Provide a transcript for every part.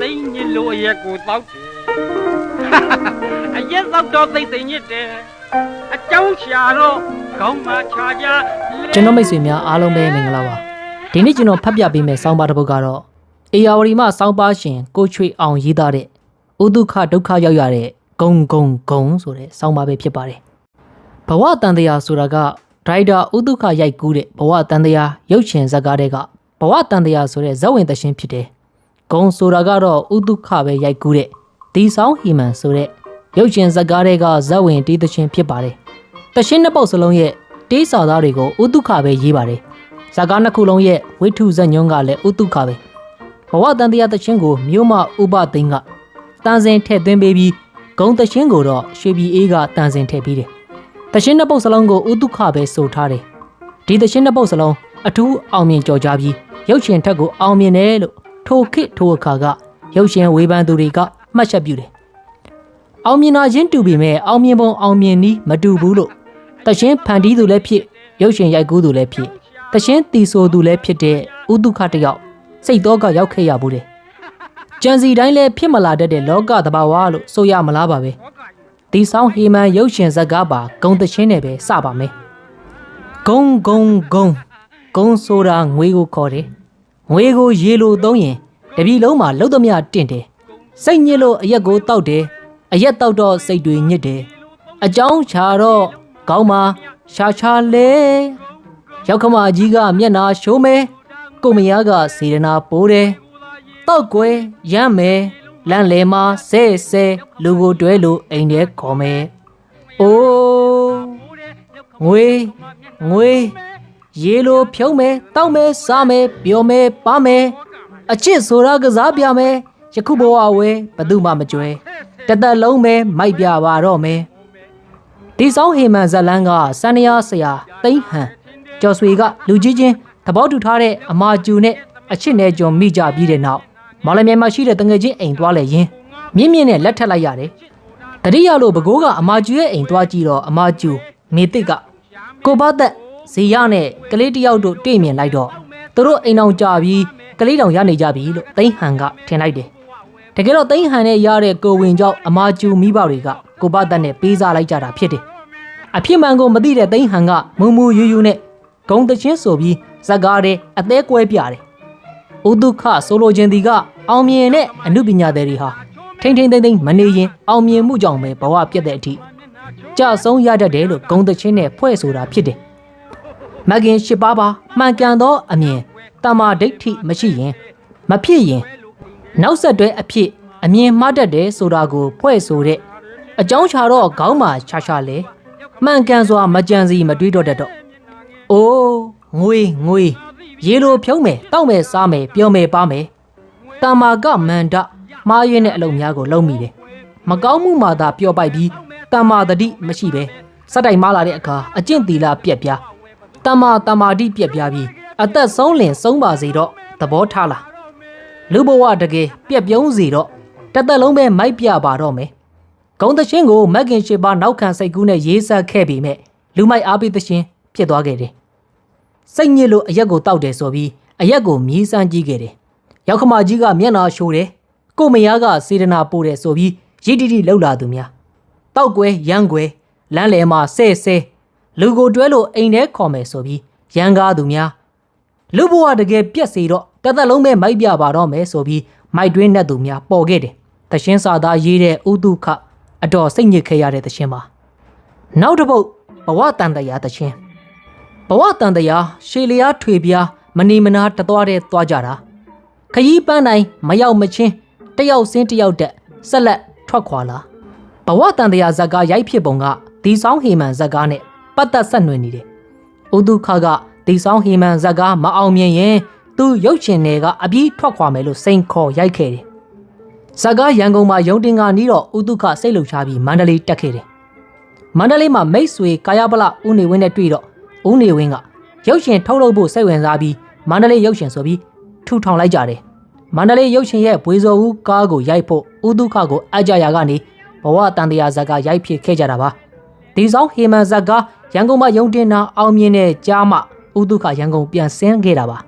သိညစ်လို့အရက်ကိုတောက်တယ်အရက်တောက်တော့သိသိညစ်တယ်အကြောင်းရှာတော့ခေါင်းမှာခြာကြကျွန်တော်မိတ်ဆွေများအားလုံးပဲမင်္ဂလာပါဒီနေ့ကျွန်တော်ဖတ်ပြပေးမယ့်ဆောင်းပါးတစ်ပုဒ်ကတော့အေယာဝတီမှဆောင်းပါးရှင်ကိုချွေအောင်ရေးသားတဲ့ဥဒုခဒုက္ခရောက်ရတဲ့ဂုံဂုံဂုံဆိုတဲ့ဆောင်းပါးပဲဖြစ်ပါတယ်ဘဝတန်တရားဆိုတာက ဒရိုက်တာဥဒုခရိုက်ကူးတဲ့ဘဝတန်တရားရုပ်ရှင်ဇာတ်ကားတွေကဘဝတန်တရားဆိုတဲ့ဇက်ဝင်သရှင်ဖြစ်တယ်ဂုံဆိုတာကတော့ဥဒုခပဲရိုက်ကူးတဲ့ဒီဆောင်ဟီမန်ဆိုတဲ့ရုပ်ရှင်ဇာတ်ကားတွေကဇက်ဝင်တီးသရှင်ဖြစ်ပါတယ်တရှင်နှစ်ပုတ်စလုံးရဲ့တေးစာသားတွေကိုဥဒုခပဲရေးပါတယ်ဇာတ်ကားနှစ်ခုလုံးရဲ့ဝိထုဇက်ညွန်းကလည်းဥဒုခပဲဘဝတန်တရားသရှင်ကိုမြို့မဥပသိန်းကတန်စင်ထည့်သွင်းပေးပြီးဂုံသရှင်ကိုတော့ရွှေပြည်အေးကတန်စင်ထည့်ပြီးတယ် တရှင်နှစ်ပုတ်စလုံးကိုဥဒုခပဲဆိုထားတယ်ဒီတရှင်နှစ်ပုတ်စလုံးအထူးအောင်မြင်ကြော်ကြားပြီးရုပ်ရှင်ထက်ကိုအောင်မြင်တယ်လို့ထိုခေတ်ထိုအခါကရုပ်ရှင်ဝေဖန်သူတွေကမှတ်ချက်ပြုတယ်အောင်မြင်တာချင်းတူပေမဲ့အောင်မြင်ပုံအောင်မြင်နည်းမတူဘူးလို့တရှင်ဖန်တီးသူလည်းဖြစ်ရုပ်ရှင်ရိုက်ကူးသူလည်းဖြစ်တရှင်တီဆိုသူလည်းဖြစ်တဲ့ဥဒုခတစ်ယောက်စိတ်တော့ကရောက်ခဲ့ရဘူးတယ်ကြံစီတိုင်းလည်းဖြစ်မလာတတ်တဲ့လောကသဘာဝလို့ဆိုရမလားပါပဲ ဒီဆောင်ဟီမန်ရုပ်ရှင်ဇာတ်ကားပါဂုံတချင်းနဲ့ပဲစပါမယ်ဂုံဂုံဂုံဂုံဆိုတာငွေကိုခေါ်တယ်ငွေကိုရေလိုသုံးရင်တပြီလုံးမှာလုံးသမျှတင့်တယ်စိတ်ညစ်လို့အရက်ကိုတောက်တယ်အရက်တောက်တော့စိတ်တွေညစ်တယ်အကြောင်းချာတော့ကောင်းပါရှာရှာလဲရောက်ခမကြီးကမျက်နာရှိုးမဲကိုမယားကစေရနာပိုးတယ်တောက်ကွယ်ရမ်းမဲ လန့်လေမှာဆဲဆဲလူကိုတွဲလို့အိမ်ထဲခေါ်မဲအိုးငွေငွေရေလိုဖြုံးမဲတောက်မဲစားမဲပျော်မဲပါမဲအချစ်ဆိုတာကစားပြမဲယခုဘဝဝဲဘသူမှမကြွယ်တသက်လုံးပဲမိုက်ပြပါတော့မဲဒီဆောင်ဟေမန်ဇက်လန်းကစန္ဒယာဆရာတိမ့်ဟန်ကျော်ဆွေကလူကြီးချင်းသဘောတူထားတဲ့အမာကျူနဲ့အချစ်နဲ့ကြုံမိကြပြီးတဲ့နောက် မော်လမြိုင်မှာရှိတဲ့တငယ်ချင်းအိမ်သွားလဲရင်းမြင့်မြင့်နဲ့လက်ထပ်လိုက်ရတယ်တတိယလို့ဘကိုးကအမာကျူရဲ့အိမ်သွားကြည့်တော့အမာကျူမေတစ်ကကိုဘသက်ဇီရနဲ့ကလေးတယောက်တို့တွေ့မြင်လိုက်တော့သူတို့အိမ်အောင်ကြပြီးကလေးတောင်ရနေကြပြီလို့တိမ့်ဟန်ကထင်လိုက်တယ်တကယ်တော့သိန်းဟန်နဲ့ရတဲ့ကိုဝင်ကြောင့်အမာကျူမိဘတွေကကိုဘတ်နဲ့ပေးစားလိုက်ကြတာဖြစ်တယ်။အဖြစ်မှန်ကိုမသိတဲ့သိန်းဟန်ကမူမူယူယူနဲ့ဂုံတချင်းဆိုပြီးဇက်ကားတဲ့အသေးကွဲပြတယ်။ဥဒုခဆိုလိုခြင်းဒီက အောင်မြင်တဲ့အမှုပညာသည်တွေဟာထိမ့်ထိမ့်သိမ့်သိမ့်မနေရင်အောင်မြင်မှုကြောင့်ပဲဘဝပြတ်တဲ့အထိကြဆုံးရတတ်တယ်လို့ဂုံတချင်းနဲ့ဖွဲ့ဆိုတာဖြစ်တယ်။မဂင်ရှစ်ပါးပါမှန်ကန်သောအမြင်တမာဒိဋ္ဌိမရှိရင်မဖြစ်ရင်နောက်ဆက်တွဲအဖြစ်အမြင်မှားတတ်တယ်ဆိုတာကိုဖွဲ့ဆိုတဲ့အကြောင်းချာတော့ခေါင်းမှာချာချာလဲမှန်ကန်စွာမကြံစီမတွေးတော့တတ်တော့။အိုးငွေငွေရေလိုဖြုံးမယ်တောက်မယ်စားမယ်ပြောမယ်ပါမယ်။ တာမာကမန္တမှားယွင်းတဲ့အလုပ်များကိုလုပ်မိတယ်။မကောင်းမှုမှသာပျော့ပိုက်ပြီးတမာတတိမရှိပဲစက်တိုင်မားလာတဲ့အခါအကျင့်တီလာပြက်ပြားတမာတမာတိပြက်ပြားပြီးအသက်ဆုံးလင်ဆုံးပါစေတော့သဘောထားလား။လူဘဝတကယ်ပြက်ပြုံးစီတော့တစ်သက်လုံးပဲမိုက်ပြပါတော့မယ်။ဂုံသရှင်ကိုမက်ကင်ရှိပါနောက်ခံစိတ်ကူးနဲ့ရေးဆက်ခဲ့ပြီးမဲ့လူမိုက်အားပေးသရှင်ဖြစ်သွားခဲ့တယ်။စိတ်ညစ်လို့အရက်ကိုတောက်တယ်ဆိုပြီးအရက်ကိုမြည်စမ်းကြည့်ခဲ့တယ်။ ရောက်ခမကြီးကမျက်နာရှိုးတယ်။ကိုမယားကစေတနာပို့တယ်ဆိုပြီးရည်တီတီလှုပ်လာသူများ။တောက်ကွဲရမ်းကွဲလမ်းလေမှာဆဲဆဲလူကိုတွဲလို့အိမ်ထဲခေါ်မယ်ဆိုပြီးရန်ကားသူများလူဘဝတကယ်ပြက်စီတော့တစ်သက်လုံးပဲမိုက်ပြပါတော့မယ်ဆိုပြီးမိုက်တွင်းနဲ့သူများပေါ်ခဲ့တယ်။တရှင်စာသားရေးတဲ့ဥဒုခအတော်စိတ်ညစ်ခဲ့ရတဲ့တရှင်ပါ။နောက်တစ်ပုတ်ဘဝတန်တရားတရှင်ဘဝတန်တရားရှေလျားထွေပြားမနေမနာတသွားတဲ့သွားကြတာ ခยีပန်းတိုင်းမရောက်မချင်းတယောက်စင်းတယောက်တက်ဆက်လက်ထွက်ခွာလာဘဝတန်တရားဇက်ကားရိုက်ဖြစ်ပုံကဒီဆောင်ဟေမန်ဇက်ကားနဲ့ပတ်သက်ဆက်နွယ်နေတယ်။ဥဒုခကဒီဆောင်ဟီမန်ဇက်ကားမအောင်မြင်ရင်သူရုပ်ရှင်တွေကအပြီးထွက်ခွာမယ်လို့စိန်ခေါ်ရိုက်ခဲ့တယ်။ဇက်ကားရန်ကုန်မှာရုံတင်ကနီးတော့ဥဒုခစိတ်လှုပ်ရှားပြီးမန္တလေးတက်ခဲ့တယ်။မန္တလေးမှာမိတ်ဆွေကာယပလဦးနေဝင်းနဲ့တွေ့တော့ဦးနေဝင်းကရုပ်ရှင်ထုတ်လုပ်ဖို့စိတ်ဝင်စားပြီးမန္တလေးရုပ်ရှင်ဆိုပြီး ထူထောင်လိုက်ကြတယ်။မန္တလေးရုပ်ရှင်ရဲ့ဘွေစော်ဦးကားကိုရိုက်ဖို့ဥဒုခကိုအကြရာကနေဘဝတန်တရားဇက်ကားရိုက်ဖြစ်ခဲ့ကြတာပါ။ဒီဆောင်ဟေမန်ဇက်ကရန်ကုန်မှာယုံတင်တာအောင်မြင်တဲ့ကြားမှဥဒုခရန်ကုန်ပြန်ဆင်းခဲ့တာပါ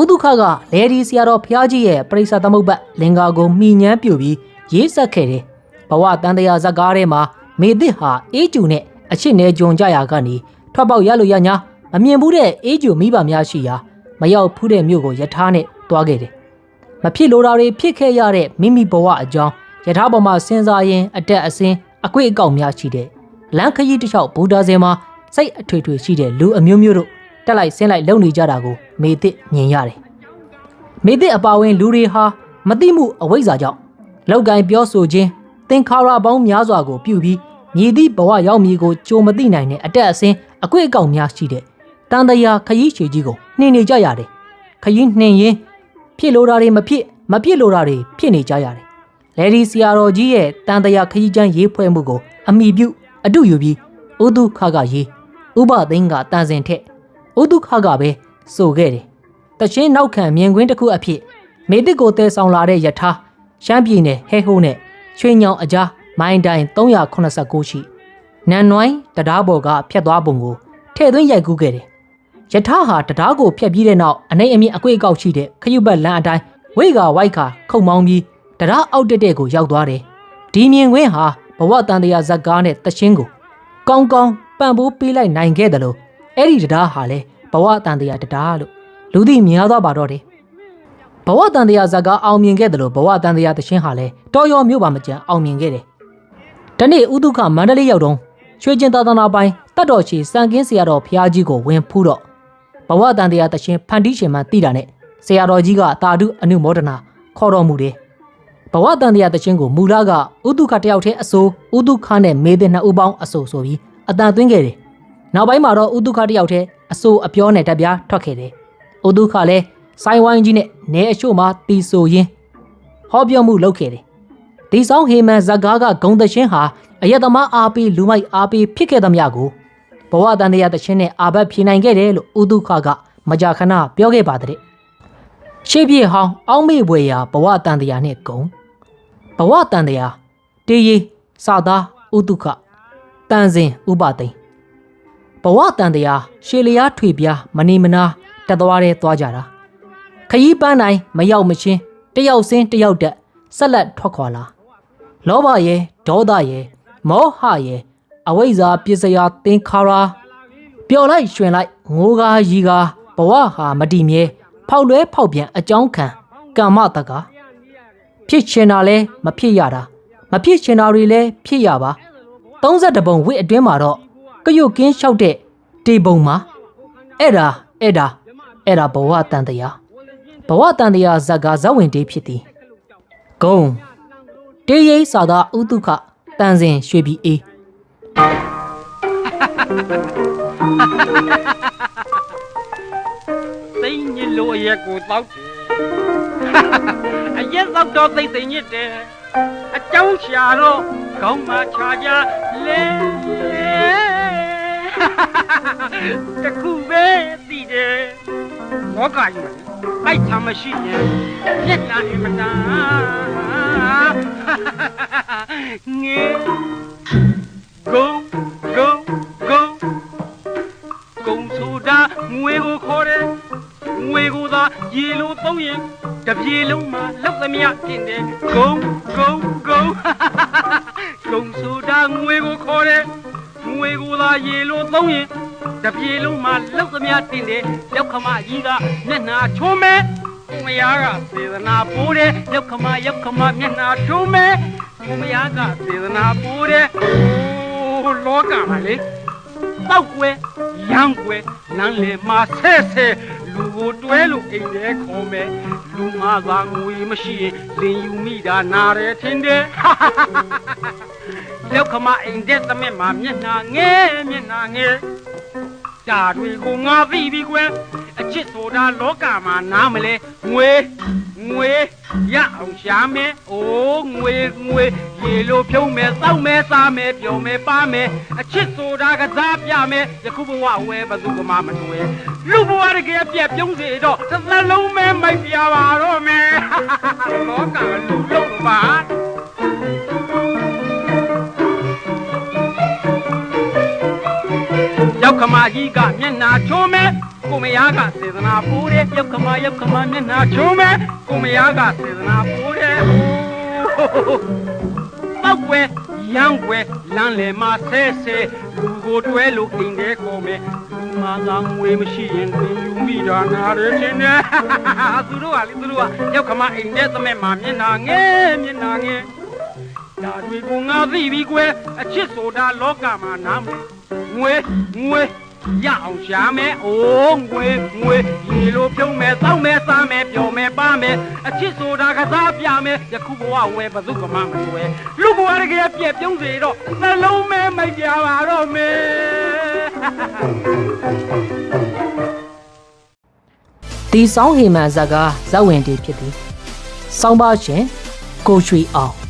ဥဒုခကလေဒီဆရာတော်ဖျားကြီးရဲ့ပရိစ္ဆသမုပ္ပတ်လင်္ကာကိုမှီညမ်းပြူပြီးရေးဆက်ခဲ့တယ်။ဘဝတန်တရားဇက်ကားထဲမှာမေသစ်ဟာအေးကျူနဲ့အချစ်နယ်ကြုံကြရာကနေထွက်ပေါက်ရလို့ရညာမမြင်ဘူးတဲ့အေးကျူမိဘများရှိရာ မရောက်ဖူးတဲ့မြို့ကိုယထာနဲ့တွားခဲ့တယ်။မဖြစ်လိုတာတွေဖြစ်ခဲ့ရတဲ့မိမိဘဝအကြောင်းယထာပေါ်မှာစဉ်းစားရင်အတက်အစင်းအကွေ့အကောက်များရှိတဲ့လမ်းခရီးတစ်လျှောက်ဘူဒါစင်မှာစိတ်အထွေထွေရှိတဲ့လူအမျိုးမျိုးတို့တက်လိုက်ဆင်းလိုက်လုံနေကြတာကိုမေသစ်မြင်ရတယ်။မေသစ်အပါဝင်လူတွေဟာမသိမှုအဝိဇ္ဇာကြောင့်လောက်ကင်ပြောဆိုခြင်းသင်္ခါရပေါင်းများစွာကိုပြုပြီးမြည်သည့်ဘဝရောက်မည်ကိုကြိုမသိနိုင်တဲ့အတက်အစင်းအကွေ့အကောက်များရှိတဲ့တန်တရာခရီးချွေကြီးကို နှင်နေကြရတယ်။ခရီးနှင်ရင်ဖြစ်လိုတာတွေမဖြစ်မဖြစ်လိုတာတွေဖြစ်နေကြရတယ်။လေဒီစီယာတော်ကြီးရဲ့တန်တရာခရီးချမ်းရေးဖွဲ့မှုကို အမိပြုအတုယူပြီးဥဒုခကရေးဥပသိန်းကတန်စင်ထက်ဥဒုခကပဲဆိုခဲ့တယ်။တချင်းနောက်ခံမြင်ကွင်းတစ်ခုအဖြစ်မေတစ်ကိုတဲဆောင်လာတဲ့ယထာရှမ်းပြည်နယ်ဟဲဟိုးနဲ့ချွေညောင်အကြားမိုင်းတိုင်း389ရှိနန်နွိုင်းတရားပေါ်ကဖျက်သွားပုံကိုထည့်သွင်းရိုက်ကူးခဲ့တယ်။ ယထာဟာတရားကိုဖျက်ပြီးတဲ့နောက်အနေအမြင့်အကွေ့အကောက်ရှိတဲ့ခရုပတ်လမ်းအတိုင်းဝိကဝိုက်ခါခုံမောင်းပြီးတရားအောက်တက်တဲ့ကိုရောက်သွားတယ်။ဒီမြင်ကွင်းဟာဘဝတန်တရားဇက်ကားနဲ့တချင်းကိုကောင်းကောင်းပံ့ပိုးပေးလိုက်နိုင်ခဲ့တယ်လို့အဲ့ဒီတရားဟာလေဘဝတန်တရားတရားလို့လူသိများသွားပါတော့တယ်ဘဝတန်တရားဇက်ကအောင်မြင်ခဲ့တယ်လို့ဘဝတန်တရားတခြင်းဟာလဲတော်ရောမြို့ပါမကြံအောင်မြင်ခဲ့တယ်။ဒီနေ့ဥဒုခမန္တလေးရောက်တော့ရွှေကျင်သာသနာပိုင်တတ်တော်ချီစံကင်းဆရာတော်ဖျားကြီးကိုဝင်ဖူးတော့ ဘဝတန်တရားတခြင်းဖန်တီးရှင်မှတိတာနဲ့ဆရာတော်ကြီးကတာဓုအနုမောဒနာခေါ်တော်မူတယ်။ဘဝတန်တရားတခြင်းကိုမူလာကဥဒုခတယောက်တည်းအစိုးဥဒုခနဲ့မေတဲ့နှစ်ဦးပေါင်းအစိုးဆိုပြီးအတန်သွင်းခဲ့တယ်။နောက်ပိုင်းမှာတော့ဥဒုခတယောက်တည်းအစိုးအပြောနဲ့တက်ပြားထွက်ခဲ့တယ်။ဥဒုခလည်းဆိုင်းဝိုင်းကြီးနဲ့နဲအချို့မှတီဆိုရင်းဟောပြောမှုလုပ်ခဲ့တယ်။ဒီဆောင်ဟေမန်ဇက်ကားကဂုံတရှင်ဟာအယက်သမားအားပေးလူမိုက်အားပေးဖြစ်ခဲ့သမျှကို ဘဝတန်တရားတခြင်းနဲ့အာဘတ်ဖြေနိုင်ခဲ့တယ်လို့ဥဒုခကမကြာခဏပြောခဲ့ပါတဲ့။ရှေ့ပြေဟောင်းအောင်းမေ့ဘွေရာဘဝတန်တရားနဲ့ဂုံဘဝတန်တရားတေးရီစာသားဥဒုခတန်စင်ဥပသိမ့်ဘဝတန်တရားရှေလျားထွေပြားမနေမနာတက်သွားတဲ့သွားကြတာခရီးပန်းတိုင်းမရောက်မချင်းတယောက်စင်းတယောက်တက်ဆက်လက်ထွက်ခွာလာလောဘရဲ့ဒေါသရဲ့မောဟရဲ့ အဝိဇ္ဇာပစ္စယသင်္ခါရပျော်လိုက်ရွှင်လိုက်ငိုကားရီကားဘဝဟာမတည်မြဲဖောက်လွဲဖောက်ပြန်အကြောင်းခံကမ္မတကဖြစ်ချင်တာလဲမဖြစ်ရတာမဖြစ်ချင်တာတွေလဲဖြစ်ရပါ32ပုံဝိအတွင်းမှာတော့ကရုတ်ကင်းလျှောက်တဲ့တေပုံမှာအဲ့ဒါအဲ့ဒါအဲ့ဒါဘဝတန်တရားဘဝတန်တရားဇက်ကဇဝင်တေးဖြစ်သည်ဂုံတေးရိပ်စာသာဥတုခတန်စင်ရွှေပြည်အေး သိမ့်ညစ်လို့အရက်ကိုတောက်တယ်အရက်တောက်တော့သိမ့်သိမ့်ညစ်တယ်အကြောင်းရှာတော့ခေါင်းမှာခြာကြလဲတခုပဲသိတယ်ဘောကယူမယ်လိုက်ချမရှိရင်မျက်နှာအင်မတန်ငေး go go go ကုံဆိုတာငွေကိုခေါ်တယ်ငွေကိုသာရေလိုသုံးရင်တပြေလုံးမှာလောက်သမျှတင်တယ်ဂုံဂုံဂုံကုံဆိုတာငွေကိုခေါ်တယ်ငွေကိုသာရေလိုသုံးရင်တပြေလုံးမှာလောက်သမျှတင်တယ်ရောက်ခမကြီးကမျက်နှာချိုးမဲကိုမယားကစေတနာပိုးတယ်ရောက်ခမရောက်ခမမျက်နှာချိုးမဲကိုမယားကစေတနာပိုးတယ်အိုး လောကမှာလေတောက်ကွဲရမ်းကွဲလမ်းလေမှာဆဲဆဲလူကိုတွဲလို့အိမ်ထဲခေါ်မယ်လူမသာငွေမရှိရင်လင်ယူမိတာနားတယ်ထင်တယ်လောက်ခမအိမ်တဲ့သမက်မှာမျက်နှာငဲမျက်နှာငဲဒါတွေကိုငါသိပြီကွယ်အချစ်ဆိုတာလောကမှာနားမလဲငွေ ငွေရအောင်ရှာမယ်အိုးငွေငွေရေလိုဖြုံးမယ်စောက်မယ်စားမယ်ပြုံးမယ်ပါမယ်အချစ်ဆိုတာကစားပြမယ်ယခုဘဝဝဲဘသူကမှမတွေ့လူဘဝတကယ်ပြက်ပြုံးစေတော့တစ်သလုံးမဲမိုက်ပြပါတော့မယ်လောကလူလုံးပါရောက်ခမကြီးကမျက်နာချိုးမဲ ကိုမယားကစေတနာပိုးတယ်ရောက်ခမရောက်ခမမျက်နှာချုံးမယ်ကိုမယားကစေတနာပိုးတယ်ပောက်ွယ်ရမ်းွယ်လမ်းလေမှာဆဲဆဲလူကိုတွဲလို့အိမ်ထဲကိုမယ်လူမာကငွေမရှိရင်သင်ယူမိတာနားတယ်ချင်းနဲ့သူတို့ကလေသူတို့ကရောက်ခမအိမ်ထဲသမက်မှာမျက်နှာငယ်မျက်နှာငယ်ဒါတွေကိုငါသိပြီကွယ်အချစ်ဆိုတာလောကမှာနားမယ်ငွေငွေ ရအောင်ရှာမယ်အိုးငွေငွေရေလိုပြုံးမယ်တောက်မယ်စားမယ်ပျော်မယ်ပါမယ်အချစ်ဆိုတာကစားပြမယ်ယခုဘဝဝယ်ဘသူကမှမလွယ်လူဘဝတကယ်ပြည့်ပြုံးစေတော့နှလုံးမဲမကြပါတော့မယ်ဒီဆောင်းဟေမန်ဇက်ကားဇက်ဝင်တီဖြစ်သည်စောင်းပါရှင်ကိုရွှေအောင်